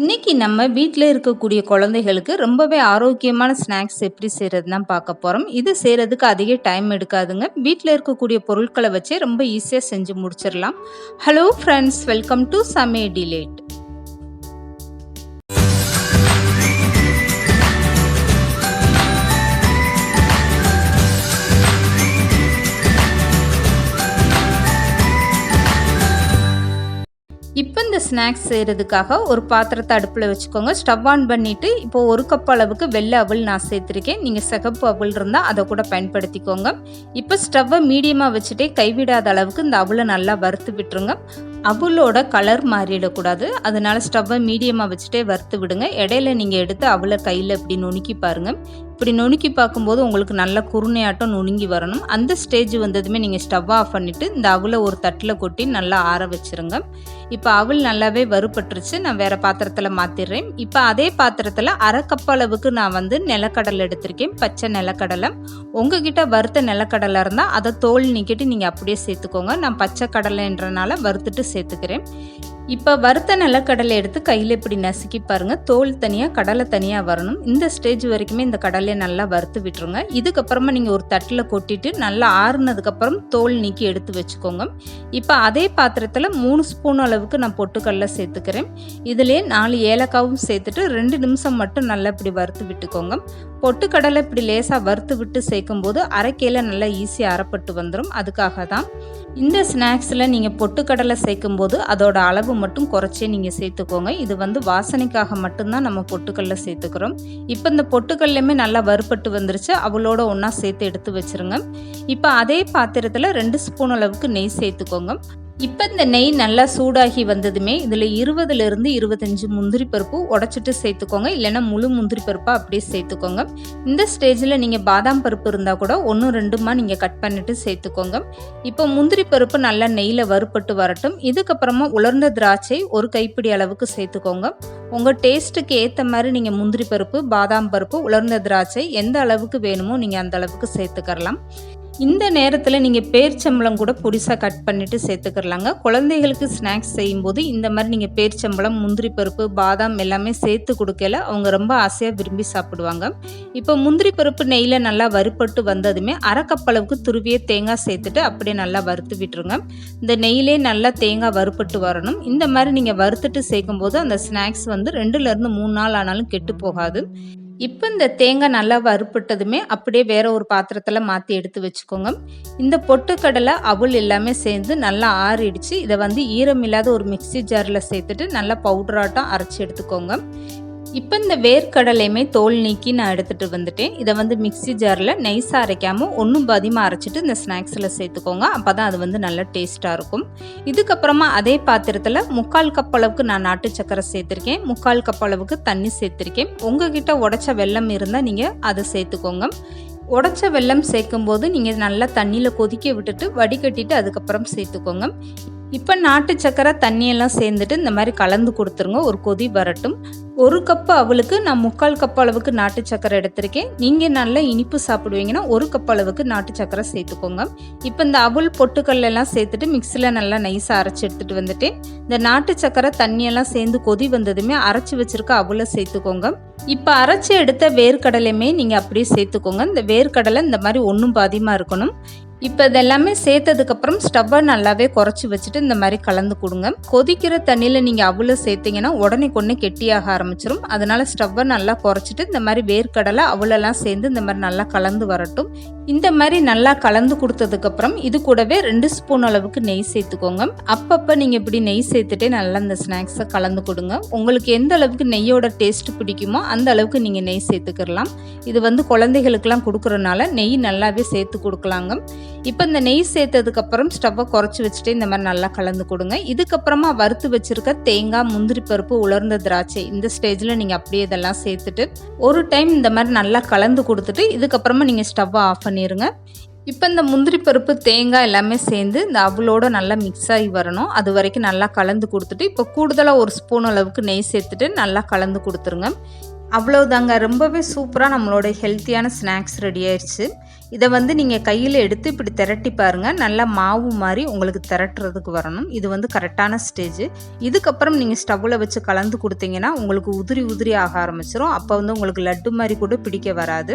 இன்னைக்கு நம்ம வீட்டில் இருக்கக்கூடிய குழந்தைகளுக்கு ரொம்பவே ஆரோக்கியமான ஸ்நாக்ஸ் எப்படி செய்கிறது தான் பார்க்க போகிறோம் இது செய்கிறதுக்கு அதிக டைம் எடுக்காதுங்க. வீட்டில் இருக்கக்கூடிய பொருட்களை வச்சே ரொம்ப ஈஸியாக செஞ்சு முடிச்சிடலாம். ஹலோ ஃப்ரெண்ட்ஸ் வெல்கம் டு சமே டிலேட் இப்போ இந்த ஸ்நாக்ஸ் செய்கிறதுக்காக ஒரு பாத்திரத்தை அடுப்பில் வச்சுக்கோங்க. ஸ்டவ் ஆன் பண்ணிவிட்டு இப்போ ஒரு கப் அளவுக்கு வெள்ளை அவல் நான் சேர்த்துருக்கேன். நீங்கள் சிகப்பு அவள் இருந்தால் அதை கூட பயன்படுத்திக்கோங்க. இப்போ ஸ்டவ்வை மீடியமாக வச்சுட்டே கைவிடாத அளவுக்கு இந்த அவளை நல்லா வறுத்து விட்டுருங்க. அவுளோட கலர் மாறிடக்கூடாது. அதனால ஸ்டவ்வை மீடியமாக வச்சுட்டே வறுத்து விடுங்க. இடையில நீங்கள் எடுத்து அவளை கையில் இப்படி நுணுக்கி பாருங்கள் இப்படி நுணுக்கி பார்க்கும்போது உங்களுக்கு நல்ல குருணையாட்டம் நுணுங்கி வரணும். அந்த ஸ்டேஜ் வந்ததுமே நீங்கள் ஸ்டவ் ஆஃப் பண்ணிவிட்டு இந்த அவளை ஒரு தட்டில் கொட்டி நல்லா ஆற வச்சுருங்க. இப்போ அவள் நல்லாவே வறுபட்டுருச்சு. நான் வேறு பாத்திரத்தில் மாற்றிடுறேன் இப்போ அதே பாத்திரத்தில் அரை கப் அளவுக்கு நான் வந்து நிலக்கடலை எடுத்திருக்கேன். பச்சை நிலக்கடலை. உங்ககிட்ட வறுத்த நிலக்கடலை இருந்தால் அதை தோல் நீக்கிட்டு நீங்கள் அப்படியே சேர்த்துக்கோங்க. நான் பச்சை கடலைன்றனால வறுத்துட்டு சேர்த்துக்கிறேன். இப்போ வறுத்த நிலக்கடலை எடுத்து கையில் இப்படி நசுக்கி பாருங்கள் தோல் தனியாக கடலை தனியாக வரணும். இந்த ஸ்டேஜ் வரைக்குமே இந்த கடலையை நல்லா வறுத்து விட்டுருங்க. இதுக்கப்புறமா நீங்கள் ஒரு தட்டில் கொட்டிட்டு நல்லா ஆறுனதுக்கப்புறம் தோல் நீக்கி எடுத்து வச்சுக்கோங்க. இப்போ அதே பாத்திரத்தில் மூணு ஸ்பூன் அளவுக்கு நான் பொட்டுக்கடலை சேர்த்துக்கிறேன். இதிலே நாலு ஏலக்காவும் சேர்த்துட்டு ரெண்டு நிமிஷம் மட்டும் நல்லா இப்படி வறுத்து விட்டுக்கோங்க. பொட்டுக்கடலை இப்படி லேசாக வறுத்து விட்டு சேர்க்கும்போது அரைக்கையில் நல்லா ஈஸியாக அறப்பட்டு வந்துடும் அதுக்காக தான் இந்த ஸ்நாக்ஸில் நீங்கள் பொட்டுக்கடலை சேர்க்கும்போது அதோட அளவு மட்டும் குறைச்சே நீங்கள் சேர்த்துக்கோங்க. இது வந்து வாசனைக்காக மட்டும்தான் நம்ம பொட்டுக்கல்ல சேர்த்துக்கிறோம். இப்போ இந்த பொட்டுக்கல்லையுமே நல்லா வறுப்பட்டு வந்துருச்சு. அவளோட ஒன்றா சேர்த்து எடுத்து வச்சுருங்க. இப்போ அதே பாத்திரத்தில் ரெண்டு ஸ்பூன் அளவுக்கு நெய் சேர்த்துக்கோங்க. இப்போ இந்த நெய் நல்லா சூடாகி வந்ததுமே இதில் இருபதுலேருந்து இருபத்தஞ்சி முந்திரி பருப்பு உடச்சிட்டு சேர்த்துக்கோங்க. இல்லைன்னா முழு முந்திரி பருப்பாக அப்படியே சேர்த்துக்கோங்க. இந்த ஸ்டேஜில் நீங்கள் பாதாம் பருப்பு இருந்தால் கூட ஒன்று ரெண்டுமா நீங்கள் கட் பண்ணிவிட்டு சேர்த்துக்கோங்க. இப்போ முந்திரி பருப்பு நல்லா நெய்யில் வறுப்பட்டு வரட்டும். இதுக்கப்புறமா உலர்ந்த திராட்சை ஒரு கைப்பிடி அளவுக்கு சேர்த்துக்கோங்க. உங்கள் டேஸ்ட்டுக்கு ஏற்ற மாதிரி நீங்கள் முந்திரி பருப்பு பாதாம் பருப்பு உலர்ந்த திராட்சை எந்த அளவுக்கு வேணுமோ நீங்கள் அந்த அளவுக்கு சேர்த்துக்கரலாம் இந்த நேரத்தில் நீங்கள் பேர்ச்சம்பளம் கூட பொடிசாக கட் பண்ணிவிட்டு சேர்த்துக்கிறலாங்க. குழந்தைகளுக்கு ஸ்நாக்ஸ் செய்யும்போது இந்த மாதிரி நீங்கள் பேர்ச்சம்பளம் முந்திரி பருப்பு பாதாம் எல்லாமே சேர்த்து கொடுக்கல. அவங்க ரொம்ப ஆசையாக விரும்பி சாப்பிடுவாங்க. இப்போ முந்திரி பருப்பு நெய்யில் நல்லா வறுப்பட்டு வந்ததுமே அரைக்கப்பளவுக்கு துருவிய தேங்காய் சேர்த்துட்டு அப்படியே நல்லா வறுத்து விட்டுருங்க. இந்த நெய்யிலே நல்லா தேங்காய் வறுப்பட்டு வரணும். இந்த மாதிரி நீங்கள் வறுத்துட்டு சேர்க்கும்போது அந்த ஸ்நாக்ஸ் வந்து ரெண்டுலேருந்து மூணு நாள் ஆனாலும் கெட்டு போகாது. இப்போ இந்த தேங்காய் நல்லா வறுப்பட்டதுமே அப்படியே வேற ஒரு பாத்திரத்தில் மாற்றி எடுத்து வச்சுக்கோங்க. இந்த பொட்டுக்கடலை அவுள் எல்லாமே சேர்ந்து நல்லா ஆறிடுச்சு. இதை வந்து ஈரமில்லாத ஒரு மிக்சி ஜாரில் சேர்த்துட்டு நல்லா பவுடராட்டம் அரைச்சி எடுத்துக்கோங்க. இப்போ இந்த வேர்க்கடலையுமே தோல் நீக்கி நான் எடுத்துகிட்டு வந்துட்டேன். இதை வந்து மிக்சி ஜாரில் நைஸாக அரைக்காமல் ஒன்றும் பாதியமாக அரைச்சிட்டு இந்த ஸ்நாக்ஸில் சேர்த்துக்கோங்க. அப்போ தான் அது வந்து நல்லா டேஸ்ட்டாக இருக்கும். இதுக்கப்புறமா அதே பாத்திரத்தில் முக்கால் கப் அளவுக்கு நான் நாட்டு சக்கரை சேர்த்துருக்கேன். முக்கால் கப் அளவுக்கு தண்ணி சேர்த்துருக்கேன். உங்ககிட்ட உடச்ச வெல்லம் இருந்தால் நீங்கள் அதை சேர்த்துக்கோங்க. உடச்ச வெல்லம் சேர்க்கும்போது நீங்கள் நல்லா தண்ணியில் கொதிக்க விட்டுட்டு வடிகட்டிட்டு அதுக்கப்புறம் சேர்த்துக்கோங்க. இப்போ நாட்டு சக்கரை தண்ணியெல்லாம் சேர்ந்துட்டு இந்த மாதிரி கலந்து கொடுத்துருங்க. ஒரு கொதி வரட்டும். ஒரு கப்பு அவளுக்கு நான் முக்கால் கப் அளவுக்கு நாட்டு சக்கரை எடுத்திருக்கேன். நீங்கள் நல்லா இனிப்பு சாப்பிடுவீங்கன்னா ஒரு கப் அளவுக்கு நாட்டு சக்கரை சேர்த்துக்கோங்க. இப்போ இந்த அவள் பொட்டுக்கல்ல எல்லாம் சேர்த்துட்டு மிக்சியில் நல்லா நைஸாக அரைச்சி எடுத்துகிட்டு வந்துட்டு இந்த நாட்டு சக்கரை தண்ணியெல்லாம் சேர்ந்து கொதி வந்ததுமே அரைச்சி வச்சுருக்க அவளை சேர்த்துக்கோங்க. இப்போ அரைச்சி எடுத்த வேர்க்கடலையுமே நீங்கள் அப்படியே சேர்த்துக்கோங்க. இந்த வேர்க்கடலை இந்த மாதிரி ஒன்றும் பாதியமாக இருக்கணும். இப்போ இதெல்லாமே சேர்த்ததுக்கப்புறம் ஸ்டவ்வை நல்லாவே குறைச்சி வச்சுட்டு இந்த மாதிரி கலந்து கொடுங்க. கொதிக்கிற தண்ணியில் நீங்கள் அவ்வளோ சேர்த்திங்கன்னா உடனே கொண்டு கெட்டியாக ஆரம்பிச்சிடும் அதனால் ஸ்டவ்வை நல்லா குறைச்சிட்டு இந்த மாதிரி வேர்க்கடலை அவ்வளோலாம் சேர்ந்து இந்த மாதிரி நல்லா கலந்து வரட்டும். இந்த மாதிரி நல்லா கலந்து கொடுத்ததுக்கப்புறம் இது கூடவே ரெண்டு ஸ்பூன் அளவுக்கு நெய் சேர்த்துக்கோங்க. அப்பப்போ நீங்கள் இப்படி நெய் சேர்த்துட்டே நல்லா இந்த ஸ்நாக்ஸை கலந்து கொடுங்க. உங்களுக்கு எந்த அளவுக்கு நெய்யோட டேஸ்ட் பிடிக்குமோ அந்த அளவுக்கு நீங்கள் நெய் சேர்த்துக்கிடலாம் இது வந்து குழந்தைகளுக்கெல்லாம் கொடுக்குறனால நெய் நல்லாவே சேர்த்து கொடுக்கலாங்க. இப்போ இந்த நெய் சேர்த்ததுக்கப்புறம் ஸ்டவ்வை குறைச்சி வச்சுட்டு இந்த மாதிரி நல்லா கலந்து கொடுங்க. இதுக்கப்புறமா வறுத்து வச்சுருக்க தேங்காய் முந்திரி பருப்பு உலர்ந்த திராட்சை இந்த ஸ்டேஜில் நீங்கள் அப்படியே இதெல்லாம் சேர்த்துட்டு ஒரு டைம் இந்த மாதிரி நல்லா கலந்து கொடுத்துட்டு இதுக்கப்புறமா நீங்கள் ஸ்டவ்வை ஆஃப் பண்ணிடுங்க இப்போ இந்த முந்திரி பருப்பு தேங்காய் எல்லாமே சேர்ந்து இந்த அவளோட நல்லா மிக்ஸ் ஆகி வரணும். அது வரைக்கும் நல்லா கலந்து கொடுத்துட்டு இப்போ கூடுதலாக ஒரு ஸ்பூன் அளவுக்கு நெய் சேர்த்துட்டு நல்லா கலந்து கொடுத்துருங்க. அவ்வளோதாங்க ரொம்பவே சூப்பராக நம்மளோட ஹெல்த்தியான ஸ்நாக்ஸ் ரெடி ஆயிடுச்சு இதை வந்து நீங்கள் கையில் எடுத்து இப்படி திரட்டி பாருங்கள் நல்லா மாவு மாதிரி உங்களுக்கு திரட்டுறதுக்கு வரணும். இது வந்து கரெக்டான ஸ்டேஜ். இதுக்கப்புறம் நீங்கள் ஸ்டவ்வில் வச்சு கலந்து கொடுத்தீங்கன்னா உங்களுக்கு உதிரி உதிரி ஆக ஆரம்பிச்சிடும் அப்போ வந்து உங்களுக்கு லட்டு மாதிரி கூட பிடிக்க வராது.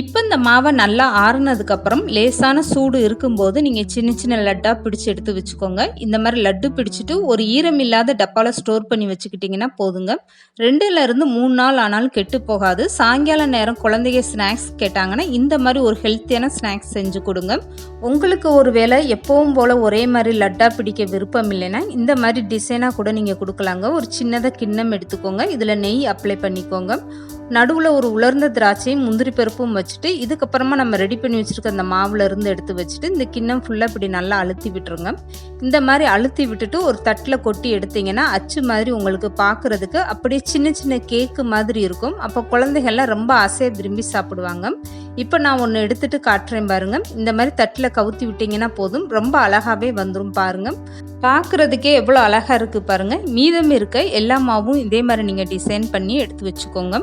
இப்போ இந்த மாவை நல்லா ஆறுனதுக்கப்புறம் லேசான சூடு இருக்கும்போது நீங்கள் சின்ன சின்ன லட்டாக பிடிச்சி எடுத்து வச்சுக்கோங்க. இந்த மாதிரி லட்டு பிடிச்சிட்டு ஒரு ஈரம் இல்லாத டப்பாவில் ஸ்டோர் பண்ணி வச்சுக்கிட்டிங்கன்னா போதுங்க. ரெண்டுலேருந்து மூணு நாள் ஆனாலும் கெட்டு போகாது. சாயங்கால நேரம் குழந்தைங்க ஸ்நாக்ஸ் கேட்டாங்கன்னா இந்த மாதிரி ஒரு ஹெல்த்தியான ஸ்நாக்ஸ் செஞ்சு கொடுங்க. உங்களுக்கு ஒரு வேளை எப்பவும் போல் ஒரே மாதிரி லட்டா பிடிக்க விருப்பம் இல்லைன்னா இந்த மாதிரி டிசைனாக கூட நீங்கள் கொடுக்கலாங்க. ஒரு சின்னதாக கிண்ணம் எடுத்துக்கோங்க. இதில் நெய் அப்ளை பண்ணிக்கோங்க. நடுவில் ஒரு உலர்ந்த திராட்சையும் முந்திரி பருப்பும் வச்சுட்டு இதுக்கப்புறமா நம்ம ரெடி பண்ணி வச்சுருக்க அந்த மாவில் இருந்து எடுத்து வச்சுட்டு இந்த கிண்ணம் ஃபுல்லாக இப்படி நல்லா அழுத்தி விட்டுருங்க. இந்த மாதிரி அழுத்தி விட்டுட்டு ஒரு தட்டில் கொட்டி எடுத்தீங்கன்னா அச்சு மாதிரி உங்களுக்கு பார்க்குறதுக்கு அப்படியே சின்ன சின்ன கேக்கு மாதிரி இருக்கும். அப்போ குழந்தைகள்லாம் ரொம்ப ஆசையாக விரும்பி சாப்பிடுவாங்க. இப்போ நான் ஒன்று எடுத்துட்டு காட்டுறேன் பாருங்க. இந்த மாதிரி தட்டில் கவுத்தி விட்டிங்கன்னா போதும். ரொம்ப அழகாகவே வந்துடும் பாருங்க. பார்க்குறதுக்கே எவ்வளோ அழகாக இருக்குது பாருங்கள் மீதம் இருக்க எல்லா மாவும் இதே மாதிரி நீங்கள் டிசைன் பண்ணி எடுத்து வச்சுக்கோங்க.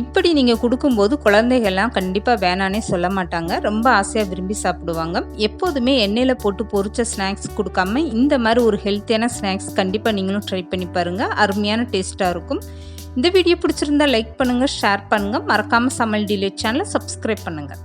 இப்படி நீங்கள் கொடுக்கும்போது குழந்தைகள்லாம் கண்டிப்பாக வேணானே சொல்ல மாட்டாங்க. ரொம்ப ஆசையாக விரும்பி சாப்பிடுவாங்க. எப்போதுமே எண்ணெயில் போட்டு பொரிச்ச ஸ்நாக்ஸ் கொடுக்காம இந்த மாதிரி ஒரு ஹெல்த்தியான ஸ்நாக்ஸ் கண்டிப்பாக நீங்களும் ட்ரை பண்ணி பாருங்கள் அருமையான டேஸ்ட்டாக இருக்கும். இந்த வீடியோ பிடிச்சிருந்தா லைக் பண்ணுங்கள் ஷேர் பண்ணுங்கள் மறக்காமல் சமையல் டிலே சேனலை சப்ஸ்கிரைப் பண்ணுங்கள்